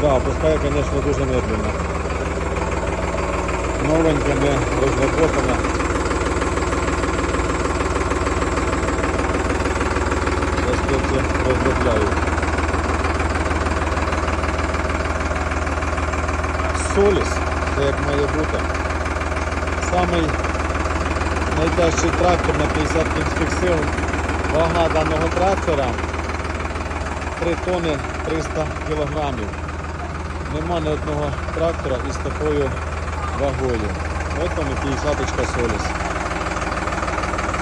Да, пускай, конечно, дуже медленно. Новеньке, не розработане. Наскільки розробляють. Соліс, це як має бути. Самий найтяжчий трактор на 50 кінських сил. Вага даного трактора 3 тони 300 кілограмів. Нема ні одного трактора із такою вагою. От вам і 50 Соліс.